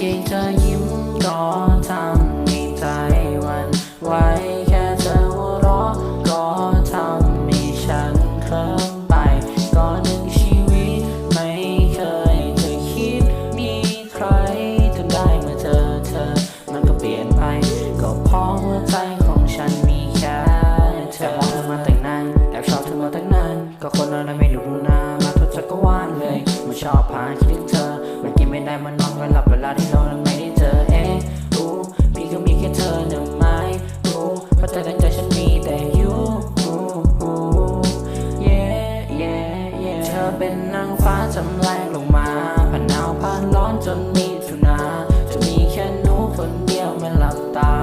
เพียงเธอยิ้มก็ทำให้ใจวันไหวแค่เธอหัวเราะก็ทำให้ฉันเคลิ้มไปก่อนหนึ่งชีวิตไม่เคยจะคิดมีใครจนได้มื่อเจอเธอ มันก็เปลี่ยนไป ก็เพราะหัวใจของฉันมีแค่เธอมองเธอมาแต่งนานแอบชอบเธอมาตั้งนานก็คนอะไรไม่รู้นามาทุกจักรวาลเลยมันชอบพาคิด เธอเป็นนางฟ้าจำแรงลงมาผ่านหนาวผ่านร้อนจนมีทุนา จะมีแค่หนูคนเดียวไม่หลับตา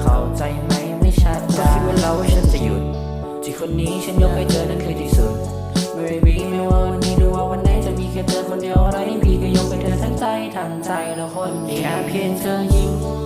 เข้าใจไหมไม่ชัดก็คิดว่าเราว่าฉันจะหยุดที่คนนี้ฉันยกให้เธอนั่นคือที่สุด Baby ไม่ว่าวันนี้หรือว่าวันไหนจะมีแค่เธอคนเดียวอะไรพี่ก็ยกให้เธอทั้งใจทั้งใจแล้วคนเดียวแค่เพียงเธอยิ้ม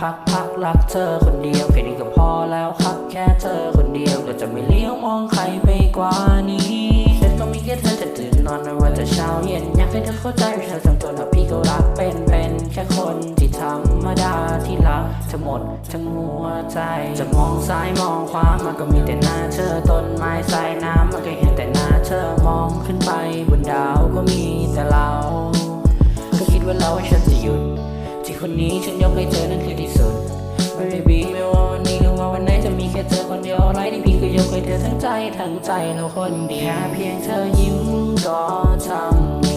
พักพักรักเธอคนเดียวแค่นี้ก็พอแล้วครับแค่เธอคนเดียวก็จะไม่เลี้ยวมองใครไปกว่านี้ฉันก็มีแค่เธอจะตื่นนอนไม่ว่าจะเช้าเย็นอยากให้เธอเข้าใจว่าเธอทำตัวพี่ก็รักเป็นเป็นแค่คนที่ธรรมดาที่รักเธอหมดทั้งหัวใจ จะมองซ้ายมองขวามันก็มีแต่หน้าเธอต้นไม้สายน้ำมันก็เห็นแต่หน้าเธอมองขึ้นไปบนดาวก็มีแต่เราก็คิดว่าเราว่าฉันจะหยุดที่คนนี้ฉันยกให้เธอนั่น เธอทั้งใจทั้งใจเราคนเดียวแค่เพียงเธอยิ้มก็ทำ